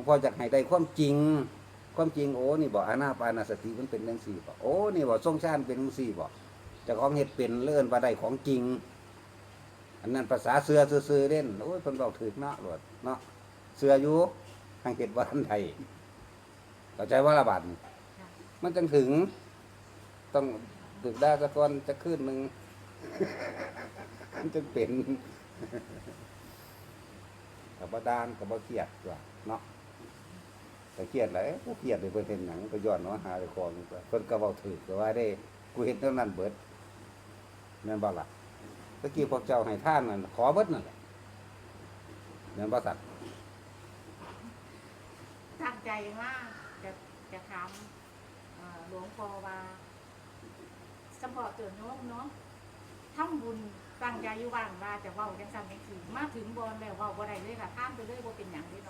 งพ่ออยากให้ได้ความจริง ความจริงโอ้นี่บอกอานาปานาสติมันเป็นจังซี่บ่โอ้นี่บอกทรงชาติเป็นจังซี่บ่เจะของเฮ็ดเป็นเลื่อนว่าได้ของจริง อันนั้นภาษาเสือซื่อเล่นโอ้ยเพิ่นบอกถึกเนาะโลดเนาะเสืออยู่ทางเฮ็ดบ่ทันไดเข้าใจว่าละบาดมันจังถึง ต้องถึกได้สักก่อนจะขึ้นหนึ่งมันจึงเป็นกับบดานกับบเครียดว่าเนาะ ตะเครียดแหละบ่เครียดเลยเพิ่นเฮ็ดหยังก็ย้อนเนาหาเจ้าของเพิ่นก็เว้าถูกก็ว่าได้กูเฮ็ดเท่านั้นเบิดแม่นบ่ล่ะตะกี้พวกเจ้าให้ท่านนั่นขอเบิดนั่นแหละแม่นบ่สัตว์ตั้งใจมากจะจะถามเอ่อหลวงพ่อว่าสมพอเตือนโน้มเนาะทำบุญตั้งใจอยู่บ้านว่าจะเว้าจังซั่นจังซี่มาถึงบอนแล้วเว้าบ่ได้เลยค่ะข้ามไปเลยบ่เป็นหยังเลยเนาะ